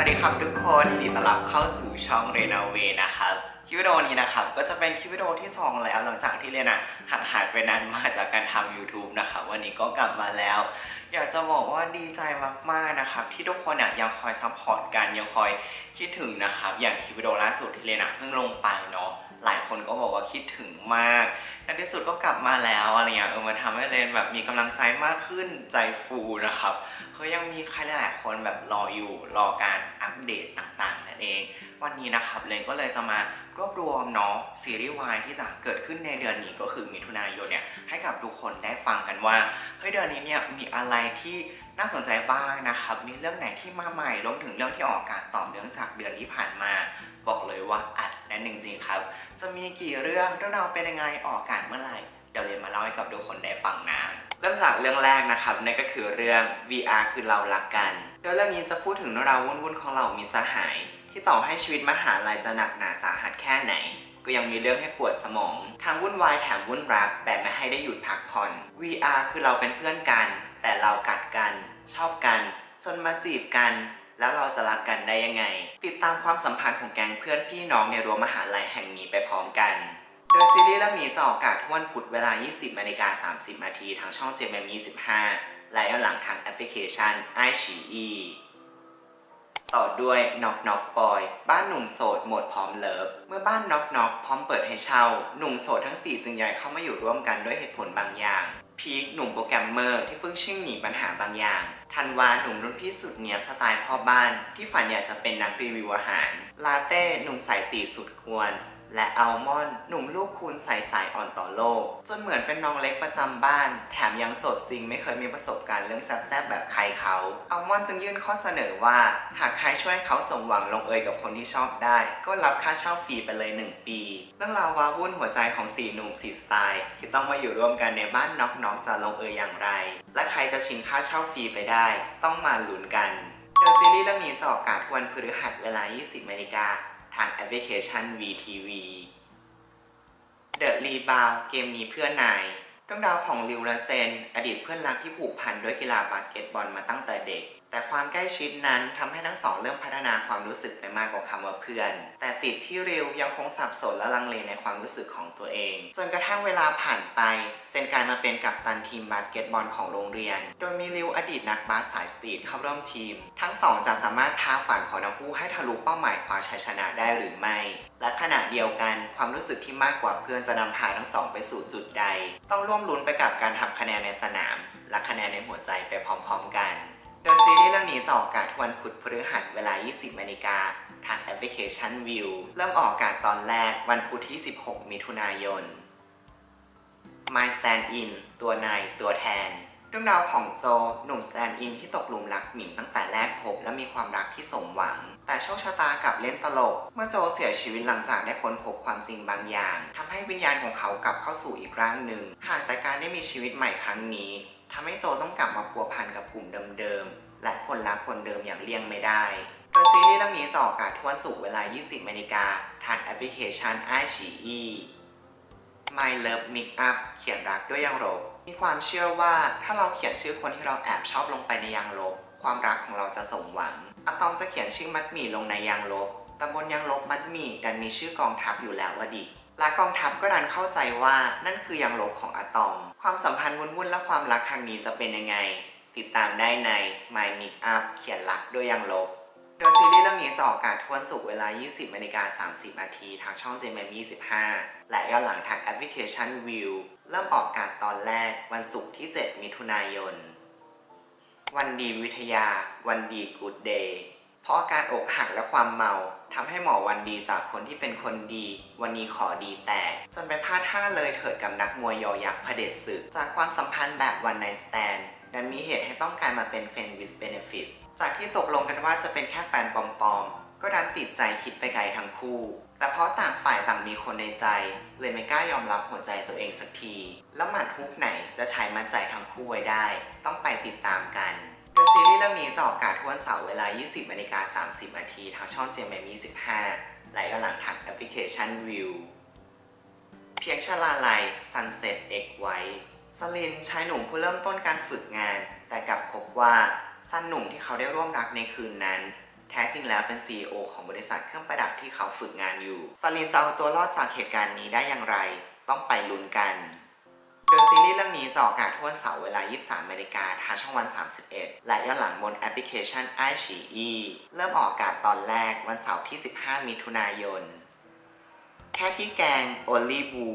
สวัสดีครับทุกคนยินดีต้อนรับเข้าสู่ช่องเรนาเวนะครับ คลิปวิดีโอนี้นะครับก็จะเป็นคลิปวิดีโอที่สองแล้วหลังจากที่เรนอะห่างหายไปนานมาจากการทำ YouTube นะครับวันนี้ก็กลับมาแล้ว อยากจะบอกว่าดีใจมากๆนะครับที่ทุกคนเนี่ยยังคอยซัพพอร์ตกันยังคอยคิดถึงนะครับอย่างคลิปวิดีโอล่าสุดที่เรนอะเพิ่งลงไปเนาะหลายคนก็บอกว่าคิดถึงมากในที่สุดก็กลับมาแล้วอะไรเงี้ยเออมันทำให้เรนแบบมีกำลังใจมากขึ้นใจฟูนะครับเขายังมีใครหลายๆคนแบบรออยู่รอการอัปเดตต่างๆนั่นเอง วันนี้นะครับเลนก็เลยจะมารวบรวมเนาะซีรีส์วายที่จะเกิดขึ้นในเดือนนี้ก็คือมิถุนายนเนี่ยให้กับทุกคนได้ฟังกันว่าเฮ้ยเดือนนี้เนี่ยมีอะไรที่น่าสนใจบ้างนะครับ มีเรื่องไหนที่มาใหม่รวมถึงเรื่องที่ออกอากาศต่อเนื่องจากเดือนที่ผ่านมา บอกเลยว่าอัดแน่นจริงๆครับ จะมีกี่เรื่องเรื่องราวเป็นยังไงออกอากาศเมื่อไหร่เดี๋ยวเรียนมาเล่าให้กับทุกคนได้ฟังนะเริ่มจากเรื่องแรกนะครับนั่นก็คือเรื่อง VR คือเรารักกัน โดยเรื่องนี้จะพูดถึงเรื่องราววุ่นๆของเรามีสหาย ที่ต่อให้ชีวิตมหาลัยจะหนักหนาสาหัสแค่ไหน ก็ยังมีเรื่องให้ปวดสมอง ทั้งวุ่นวายแถมวุ่นรักแบบไม่ให้ได้หยุดพักผ่อน VR คือเราเป็นเพื่อนกัน แต่เรากัดกัน ชอบกัน จนมาจีบกัน แล้วเราจะรักกันได้ยังไง ติดตามความสัมพันธ์ของแก๊งเพื่อนพี่น้องในรั้วมหาลัยแห่งนี้ไปพร้อมกันโดยซีรีส์เรื่องนี้จะออกอากาศทุกวันพุธเวลา 20นาฬิกา30นาทีทางช่อง JMM 25 และย้อนหลังทางแอปพลิเคชัน iQIYI ต่อด้วยน็อกน็อกบอย บ้านหนุ่มโสดหมดพร้อมเลิฟ เมื่อบ้านน็อกน็อกพร้อมเปิดให้เช่า หนุ่มโสดทั้ง 4 จึงย้ายเข้ามาอยู่ร่วมกันด้วยเหตุผลบางอย่าง พีคหนุ่มโปรแกรมเมอร์ที่เพิ่งชิ่งหนีปัญหาบางอย่างธันวาหนุ่มรุ่นพี่สุดเนียบสไตล์พ่อบ้าน ที่ฝันอยากจะเป็นนักรีวิวอาหาร ลาเต้หนุ่มสายตีสุดควร และอัลมอนด์หนุ่มลูกคุณใสสายอ่อนต่อโลก จนเหมือนเป็นน้องเล็กประจำบ้าน แถมยังโสดซิงไม่เคยมีประสบการณ์เรื่องแซ่บๆแบบใครเขา อัลมอนด์จึงยื่นข้อเสนอว่า หากใครช่วยเขาสมหวังลงเอยกับคนที่ชอบได้ ก็รับค่าเช่าฟรีไปเลย 1 ปีเรื่องราวว้าวุ่นหัวใจของสี่หนุ่มสี่สไตล์ ที่ต้องมาอยู่ร่วมกันในบ้านน็อกน็อกจะลงเอยอย่างไร และใครจะชิงค่าเช่าฟรีไปได้ ต้องมาลุ้นกันโดยซีรีส์เรื่องนี้จะออกอากาศวันพฤหัสเวลา 20นาฬิกา ทางแอปพลิเคชัน VTV The Rebound เกมนี้เพื่อนนายเรื่องราวของลิวลาเซน อดีตเพื่อนรักที่ผูกพันด้วยกีฬาบาสเกตบอลมาตั้งแต่เด็ก แต่ความใกล้ชิดนั้นทำให้ทั้งสองเริ่มพัฒนาความรู้สึกไปมากกว่าคำว่าเพื่อน แต่ติดที่ริวยังคงสับสนและลังเลในความรู้สึกของตัวเอง จนกระทั่งเวลาผ่านไป เซนกลายมาเป็นกัปตันทีมบาสเกตบอลของโรงเรียน โดยมีริวอดีตนักบาสสายสปีดเข้าร่วมทีม ทั้งสองจะสามารถพาฝันของทั้งคู่ให้ทะลุเป้าหมายคว้าชัยชนะได้หรือไม่ และขณะเดียวกันความรู้สึกที่มากกว่าเพื่อนจะนำพาทั้งสองไปสู่จุดใด ต้องร่วมลุ้นไปกับการทำคะแนนในสนาม และคะแนนในหัวใจไปพร้อม ๆ กัน โดยซีรีส์เรื่องนี้จะออกอากาศวันพุธพฤหัสเวลา 20นาฬิกาทางแอปพลิเคชัน View เริ่มออกอากาศตอนแรกวันพุธที่ 16 มิถุนายน My Stand In ตัวนายตัวแทนเรื่องราวของโจหนุ่ม Stand In ที่ตกหลุมรักหมิงตั้งแต่แรกพบและมีความรักที่สมหวัง แต่โชคชะตากลับเล่นตลก เมื่อโจเสียชีวิตหลังจากได้ค้นพบความจริงบางอย่างทำให้วิญญาณของเขากลับเข้าสู่อีกร่างหนึ่งหากแต่การได้มีชีวิตใหม่ครั้งนี้ทำให้โจต้องกลับมาพัวพันกับกลุ่ม คนเดิมอย่างเลี่ยงไม่ได้โดยซีรีส์เรื่องนี้จะออกอากาศทุกวันศุกร์เวลา 20นาฬิกาทางแอปพลิเคชัน iQIYI My Love Mix Up เขียนรักด้วยยางลบ มีความเชื่อว่าถ้าเราเขียนชื่อคนที่เราแอบชอบลงไปในยางลบ ความรักของเราจะสมหวังอะตอมจะเขียนชื่อมัดหมี่ลงในยางลบแต่บนยางลบมัดหมี่ดันมีชื่อกองทัพอยู่แล้ววดิและกองทัพก็ดันเข้าใจว่านั่นคือยางลบของอะตอม ความสัมพันธ์วุ่นๆและความรักครั้งนี้จะเป็นยังไง ติดตามได้ใน My Mix Up เขียนรักด้วยยางลบ โดยซีรีส์เรื่องนี้จะออกอากาศทุกวันศุกร์เวลา 20นาฬิกา30นาทีทางช่อง JMM 25 และย้อนหลังทางแอปพลิเคชัน View เริ่มออกอากาศตอนแรกวันศุกร์ที่ 7 มิถุนายน วันดีวิทยา วันดีกูดเดย์เพราะอาการอกหักและความเมาทำให้หมอวันดีจากคนที่เป็นคนดี วันนี้ขอดีแตก จนไปพลาดท่าเลยเถิดกับนักมวยยอยักษ์เผด็จศึก จากความสัมพันธ์แบบวันไนสแตน ดันมีเหตุให้ต้องกายมาเป็นเฟนวิสเบเนฟิตจากที่ตกลงกันว่าจะเป็นแค่แฟนปลอมๆ ก็ดันติดใจคิดไปไกลทั้งคู่ แต่เพราะต่างฝ่ายต่างมีคนในใจ เลยไม่กล้ายอมรับหัวใจตัวเองสักที แล้วหมัดฮุกไหนจะใช้มัดใจทั้งคู่ไว้ได้ ต้องไปติดตามกันโดยซีรีส์เรื่องนี้จะออกอากาศทุกวันเสาร์เวลา 20นาฬิกา30นาทีทางช่อง JMM 25และย้อนหลังทางแอปพลิเคชัน View เพียงชลาลัย Sunset X ไว้ สลินชายหนุ่มผู้เริ่มต้นการฝึกงาน แต่กลับพบว่าซันหนุ่มที่เขาได้ร่วมรักในคืนนั้น แท้จริงแล้วเป็น CEO ของบริษัทเครื่องประดับที่เขาฝึกงานอยู่ซาลินจะเอาตัวรอดจากเหตุการณ์นี้ได้อย่างไร ต้องไปลุ้นกันโดยซีรีส์เรื่องนี้จะออกอากาศทุกวันเสาร์เวลา 23นาฬิกาทางช่องวัน 31 และย้อนหลังบนแอปพลิเคชัน i อ e เริ่มออกอากาศตอนแรกวันเสาร์ที่ 15 มิถุนายน แค่ที่แกงโอลีบู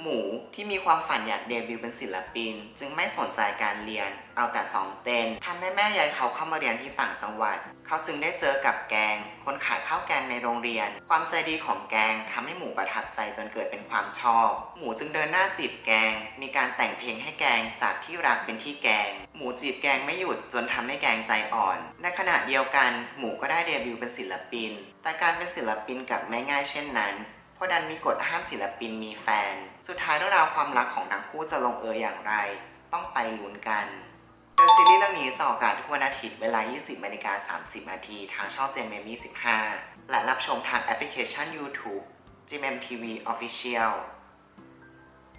หมูที่มีความฝันอยากเดบิวต์เป็นศิลปิน จึงไม่สนใจการเรียน เอาแต่สองเต้นทำให้แม่ยายเขาเข้ามาเรียนที่ต่างจังหวัด เขาจึงได้เจอกับแกง คนขายข้าวแกงในโรงเรียน ความใจดีของแกงทำให้หมูประทับใจจนเกิดเป็นความชอบ หมูจึงเดินหน้าจีบแกง มีการแต่งเพลงให้แกงจากที่รักเป็นที่แกง หมูจีบแกงไม่หยุดจนทำให้แกงใจอ่อน ในขณะเดียวกันหมูก็ได้เดบิวต์เป็นศิลปิน แต่การเป็นศิลปินกับไม่ง่ายเช่นนั้น เพราะดันมีกฎห้ามศิลปินมีแฟน สุดท้ายเรื่องราวความรักของทั้งคู่จะลงเอยอย่างไร ต้องไปลุ้นกันโดยซีรีส์เรื่องนี้จะออกอากาศทุกวันอาทิตย์เวลา 20นาฬิกา30นาทีทางช่อง GMM 25 และรับชมทางแอปพลิเคชัน YouTube GMM TV Official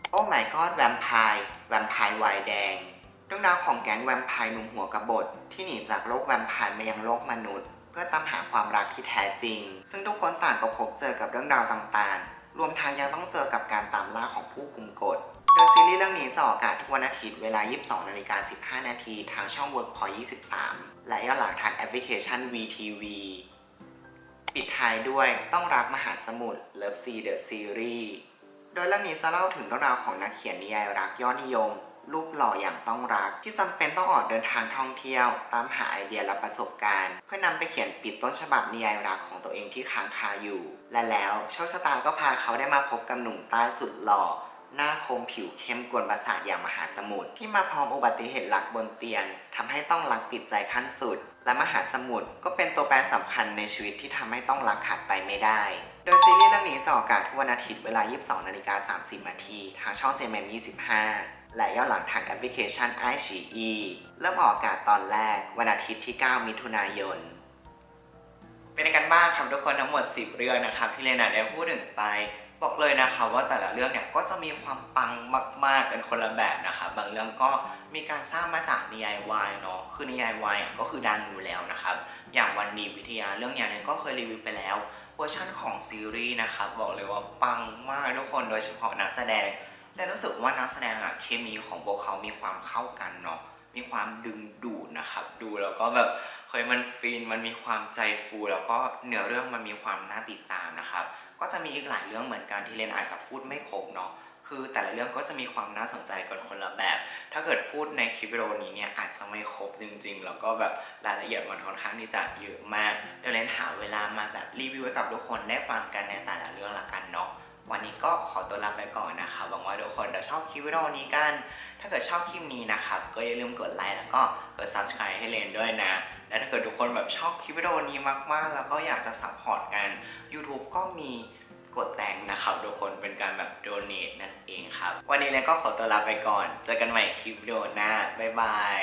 โอ้ my god แวมไพร์แวมไพร์วายแดงเรื่องราวของแก๊งแวมไพร์หนุ่มหัวกระบฏที่หนีจากโลกแวมไพร์มายังโลกมนุษย์ พื่อตามหาความรักที่แท้จริง ซึ่งทุกคนต่างก็พบเจอกับเรื่องราวต่างๆ รวมทั้งยังต้องเจอกับการตามล่าของผู้กุมกฎโดยซีรีส์เรื่องนี้จะออกอากาศทุกวันอาทิตย์เวลา 22นาฬิกา15 นาทีทางช่อง Workpoint 23 และย้อนหลังทางแอปพลิเคชัน VTV ปิดท้ายด้วยต้องรักมหาสมุทร Love Sea The Series โดยเรื่องนี้จะเล่าถึงเรื่องราวของนักเขียนนิยายรักยอดนิยม รูปหล่ออย่างต้องรัก ที่จำเป็นต้องออกเดินทางท่องเที่ยว ตามหาไอเดียและประสบการณ์ เพื่อนำไปเขียนปิดต้นฉบับนิยายรักของตัวเองที่ค้างคาอยู่ และแล้วโชคชะตาก็พาเขาได้มาพบกับหนุ่มใต้สุดหล่อหน้าคมผิวเข้มกวนประสาทอย่างมหาสมุทรที่มาพร้อมอุบัติเหตุหลักบนเตียงทำให้ต้องรักติดใจขั้นสุด และมหาสมุทรก็เป็นตัวแปรสำคัญในชีวิตที่ทำให้ต้องรักขาดไปไม่ได้ โดยซีรีส์เรื่องนี้จะออกอากาศทุกวันอาทิตย์เวลา 22นาฬิกา30นาทีทางช่อง JMM 25 และย้อนหลังทางแอปพลิเคชัน i อ e เริ่มออกอากาศตอนแรกวันอาทิตย์ที่ 9 มิถุนายน เป็นกันบ้างครับทุกคนทั้งหมด 10 เรื่องนะครับที่เลนาได้พูดถึงไป บอกเลยนะครับว่าแต่ละเรื่องเนี่ยก็จะมีความปังมาก ๆ กันคนละแบบนะครับบางเรื่องก็มีการสร้างมาจากนิยายวายเนาะคือนิยายวายก็คือดังอยู่แล้วนะครับอย่างวันดีวิทยาเรื่องเนี้ยเนี่ยก็เคยรีวิวไปแล้วเวอร์ชันของซีรีส์นะครับบอกเลยว่าปังมากทุกคนโดยเฉพาะนักแสดง แต่รู้สึกว่านักแสดงอะเคมีของพวกเขามีความเข้ากันเนาะมีความดึงดูดนะครับ ดูแล้วก็แบบเฮ้ยมันฟินมันมีความใจฟูแล้วก็เนื้อเรื่องมันมีความน่าติดตามนะครับ ก็จะมีอีกหลายเรื่องเหมือนกันที่เลนอาจจะพูดไม่ครบเนาะคือแต่ละเรื่องก็จะมีความน่าสนใจกันคนละแบบ ถ้าเกิดพูดในคลิปวิดีโอนี้เนี่ยอาจจะไม่ครบจริงๆ แล้วก็แบบรายละเอียดมันค่อนข้างที่จะเยอะมาก เดี๋ยวเลนหาเวลามาแบบรีวิวให้กับทุกคนได้ฟังกันในแต่ละเรื่องละกันเนาะ วันนี้ก็ขอตัวลาไปก่อนนะคะหวังว่าทุกคนจะชอบคลิปวิดีโอนี้กัน ถ้าเกิดชอบคลิปนี้นะครับก็อย่าลืมกดไลค์แล้วก็กด subscribe ให้เลนด้วยนะ และถ้าเกิดทุกคนแบบชอบคลิปวิดีโอนี้มากๆ แล้วก็อยากจะ support กัน YouTube ก็มีกดแตงนะครับทุกคนเป็นการแบบ donate นั่นเองครับ วันนี้เลนก็ขอตัวลาไปก่อน เจอกันใหม่คลิปวิดีโอหน้าบ๊ายบาย